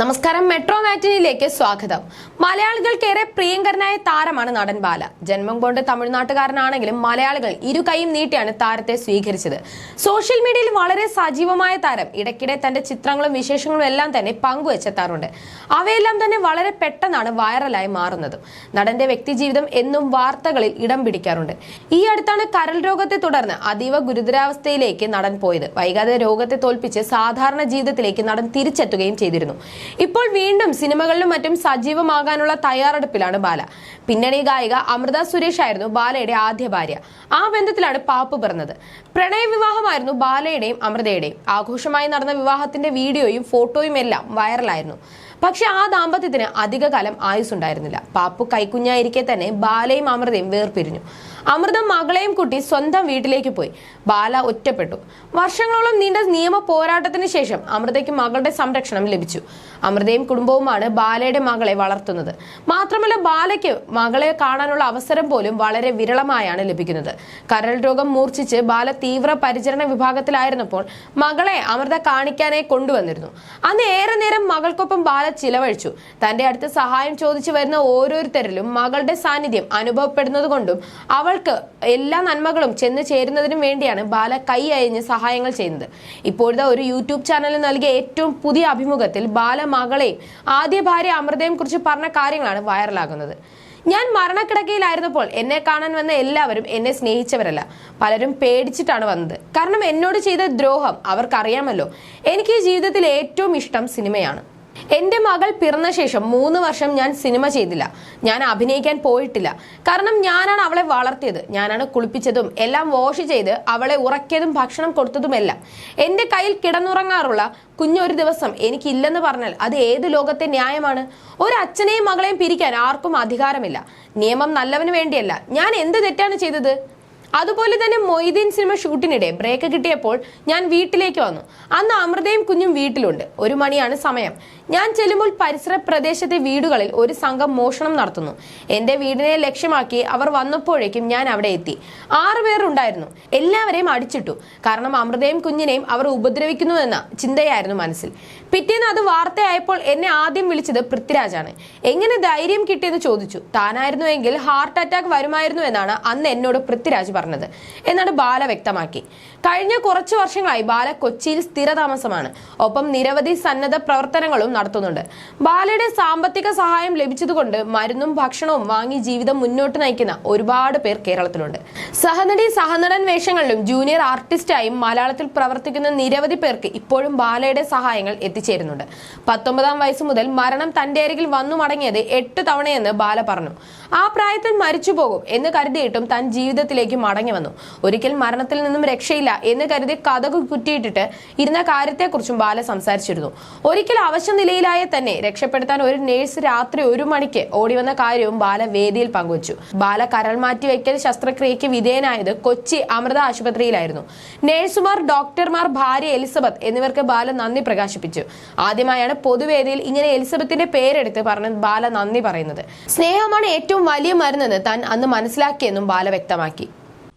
നമസ്കാരം മെട്രോ മാറ്റിനിയിലേക്ക് സ്വാഗതം. മലയാളികൾക്കേറെ പ്രിയങ്കരനായ താരമാണ് നടൻ ബാല. ജന്മം കൊണ്ട് തമിഴ്നാട്ടുകാരനാണെങ്കിലും മലയാളികൾ ഇരു കൈയും നീട്ടിയാണ് താരത്തെ സ്വീകരിച്ചത്. സോഷ്യൽ മീഡിയയിൽ വളരെ സജീവമായ താരം. ഇടയ്ക്കിടെ തന്റെ ചിത്രങ്ങളും വിശേഷങ്ങളും എല്ലാം തന്നെ പങ്കുവച്ചെത്താറുണ്ട്. അവയെല്ലാം തന്നെ വളരെ പെട്ടെന്നാണ് വൈറലായി മാറുന്നത്. നടന്റെ വ്യക്തിജീവിതം എന്നും വാർത്തകളിൽ ഇടം പിടിക്കാറുണ്ട്. ഈ അടുത്താണ് കരൾ രോഗത്തെ തുടർന്ന് അതീവ ഗുരുതരാവസ്ഥയിലേക്ക് നടൻ പോയത്. വൈകാതെ രോഗത്തെ തോൽപ്പിച്ച് സാധാരണ ജീവിതത്തിലേക്ക് നടൻ തിരിച്ചെത്തുകയും ചെയ്തിരുന്നു. ഇപ്പോൾ വീണ്ടും സിനിമകളിലും മറ്റും സജീവമാകാനുള്ള തയ്യാറെടുപ്പിലാണ് ബാല. പിന്നണി ഗായിക അമൃത സുരേഷ് ആയിരുന്നു ബാലയുടെ ആദ്യ ഭാര്യ. ആ ബന്ധത്തിലാണ് പാപ്പ് പിറന്നത്. പ്രണയവിവാഹമായിരുന്നു ബാലയുടെയും അമൃതയുടെയും. ആഘോഷമായി നടന്ന വിവാഹത്തിന്റെ വീഡിയോയും ഫോട്ടോയും എല്ലാം വൈറലായിരുന്നു. പക്ഷെ ആ ദാമ്പത്യത്തിന് അധികകാലം ആയുസ്സുണ്ടായിരുന്നില്ല. പാപ്പു കൈക്കുഞ്ഞായിരിക്കെ തന്നെ ബാലയും അമൃതയും വേർപിരിഞ്ഞു. അമൃത മകളെയും കുട്ടി സ്വന്തം വീട്ടിലേക്ക് പോയി. ബാല ഒറ്റപ്പെട്ടു. വർഷങ്ങളോളം നീണ്ട നിയമ പോരാട്ടത്തിന് ശേഷം അമൃതയ്ക്ക് മകളുടെ സംരക്ഷണം ലഭിച്ചു. അമൃതയും കുടുംബവുമാണ് ബാലയുടെ മകളെ വളർത്തുന്നത്. മാത്രമല്ല ബാലയ്ക്ക് മകളെ കാണാനുള്ള അവസരം പോലും വളരെ വിരളമായാണ് ലഭിക്കുന്നത്. കരൾ രോഗം മൂർച്ഛിച്ച് ബാല തീവ്ര പരിചരണ വിഭാഗത്തിലായിരുന്നപ്പോൾ മകളെ അമൃത കാണിക്കാനായി കൊണ്ടുവന്നിരുന്നു. അന്ന് ഏറെ നേരം മകൾക്കൊപ്പം ബാല ചിലവഴിച്ചു. തന്റെ അടുത്ത് സഹായം ചോദിച്ചു വരുന്ന ഓരോരുത്തരിലും മകളുടെ സാന്നിധ്യം അനുഭവപ്പെടുന്നത് കൊണ്ടും അവൾക്ക് എല്ലാ നന്മകളും ചെന്ന് ചേരുന്നതിനും വേണ്ടിയാണ് ബാല കൈ അയഞ്ഞ് സഹായങ്ങൾ ചെയ്യുന്നത്. ഇപ്പോഴത്തെ ഒരു യൂട്യൂബ് ചാനലിൽ നൽകിയ ഏറ്റവും പുതിയ അഭിമുഖത്തിൽ ബാല മകളെയും ആദ്യ ഭാര്യ അമൃതയും കുറിച്ച് പറഞ്ഞ കാര്യങ്ങളാണ് വൈറലാകുന്നത്. ഞാൻ മരണക്കിടക്കയിലായിരുന്നപ്പോൾ എന്നെ കാണാൻ വന്ന എല്ലാവരും എന്നെ സ്നേഹിച്ചവരല്ല. പലരും പേടിച്ചിട്ടാണ് വന്നത്. കാരണം എന്നോട് ചെയ്ത ദ്രോഹം അവർക്കറിയാമല്ലോ. എനിക്ക് ജീവിതത്തിൽ ഏറ്റവും ഇഷ്ടം സിനിമയാണ്. എന്റെ മകൾ പിറന്ന ശേഷം മൂന്ന് വർഷം ഞാൻ സിനിമ ചെയ്തില്ല. ഞാൻ അഭിനയിക്കാൻ പോയിട്ടില്ല. കാരണം ഞാനാണ് അവളെ വളർത്തിയത്. ഞാനാണ് കുളിപ്പിച്ചതും എല്ലാം വാഷ് ചെയ്ത് അവളെ ഉറക്കിയതും ഭക്ഷണം കൊടുത്തതുമെല്ലാം. എന്റെ കയ്യിൽ കിടന്നുറങ്ങാറുള്ള കുഞ്ഞൊരു ദിവസം എനിക്കില്ലെന്ന് പറഞ്ഞാൽ അത് ഏത് ലോകത്തെ ന്യായമാണ്? ഒരു അച്ഛനെയും മകളെയും പിരിക്കാൻ ആർക്കും അധികാരമില്ല. നിയമം നല്ലവന് വേണ്ടിയല്ല. ഞാൻ എന്ത് തെറ്റാണ് ചെയ്തത്? അതുപോലെ തന്നെ മൊയ്തീൻ സിനിമ ഷൂട്ടിനിടെ ബ്രേക്ക് കിട്ടിയപ്പോൾ ഞാൻ വീട്ടിലേക്ക് വന്നു. അന്ന് അമൃതയും കുഞ്ഞും വീട്ടിലുണ്ട്. ഒരു മണിയാണ് സമയം. ഞാൻ ചെല്ലുമ്പോൾ പരിസര പ്രദേശത്തെ വീടുകളിൽ ഒരു സംഘം മോഷണം നടത്തുന്നു. എന്റെ വീടിനെ ലക്ഷ്യമാക്കി അവർ വന്നപ്പോഴേക്കും ഞാൻ അവിടെ എത്തി. ആറു പേർ ഉണ്ടായിരുന്നു എല്ലാവരെയും അടിച്ചിട്ടു. കാരണം അമൃതയും കുഞ്ഞിനെയും അവർ ഉപദ്രവിക്കുന്നുവെന്ന ചിന്തയായിരുന്നു മനസ്സിൽ. പിറ്റേന്ന് അത് വാർത്തയായപ്പോൾ എന്നെ ആദ്യം വിളിച്ചത് പൃഥ്വിരാജാണ്. എങ്ങനെ ധൈര്യം കിട്ടിയെന്ന് ചോദിച്ചു. താനായിരുന്നുവെങ്കിൽ ഹാർട്ട് അറ്റാക്ക് വരുമായിരുന്നു എന്നാണ് അന്ന് എന്നോട് പൃഥ്വിരാജ് പറഞ്ഞത്. എന്നാണ് ബാല വ്യക്തമാക്കി. കഴിഞ്ഞ കുറച്ചു വർഷങ്ങളായി ബാല കൊച്ചിയിൽ സ്ഥിരതാമസമാണ്. ഒപ്പം നിരവധി സന്നദ്ധ പ്രവർത്തനങ്ങളും നടത്തുന്നുണ്ട്. ബാലയുടെ സാമ്പത്തിക സഹായം ലഭിച്ചതുകൊണ്ട് മരുന്നും ഭക്ഷണവും വാങ്ങി ജീവിതം മുന്നോട്ട് നയിക്കുന്ന ഒരുപാട് പേർ കേരളത്തിലുണ്ട്. സഹനടി സഹനടൻ വേഷങ്ങളിലും ജൂനിയർ ആർട്ടിസ്റ്റായും മലയാളത്തിൽ പ്രവർത്തിക്കുന്ന നിരവധി പേർക്ക് ഇപ്പോഴും ബാലയുടെ സഹായങ്ങൾ എത്തിച്ചേരുന്നുണ്ട്. പത്തൊമ്പതാം വയസ്സ് മുതൽ മരണം തന്റെ അരികിൽ വന്നു മടങ്ങിയത് എട്ട് തവണയെന്ന് ബാല പറഞ്ഞു. ആ പ്രായത്തിൽ മരിച്ചു പോകും എന്ന് കരുതിയിട്ടും താൻ ജീവിതത്തിലേക്ക് മടങ്ങി വന്നു. ഒരിക്കൽ മരണത്തിൽ നിന്നും രക്ഷയില്ല എന്ന് കരുതി കഥകു കുറ്റിയിട്ടിട്ട് ഇരുന്ന കാര്യത്തെക്കുറിച്ചും ബാല സംസാരിച്ചിരുന്നു. ഒരിക്കൽ അവശ നിലയിലായ തന്നെ രക്ഷപ്പെടുത്താൻ ഒരു നേഴ്സ് രാത്രി ഒരു മണിക്ക് ഓടിവന്ന കാര്യവും ബാല വേദിയിൽ പങ്കുവച്ചു. ബാല കരൾ മാറ്റി മാറ്റിവെക്കൽ ശസ്ത്രക്രിയയ്ക്ക് വിധേയനായത് കൊച്ചി അമൃത ആശുപത്രിയിലായിരുന്നു. നേഴ്സുമാർ ഡോക്ടർമാർ ഭാര്യ എലിസബത്ത് എന്നിവർക്ക് ബാല നന്ദി പ്രകാശിപ്പിച്ചു. ആദ്യമായാണ് പൊതുവേദിയിൽ ഇങ്ങനെ എലിസബത്തിന്റെ പേരെടുത്ത് പറഞ്ഞ ബാല നന്ദി പറയുന്നത്. സ്നേഹമാണ് ഏറ്റവും വലിയ മരുന്നെന്ന് താൻ അന്ന് മനസ്സിലാക്കിയെന്നും ബാല വ്യക്തമാക്കി.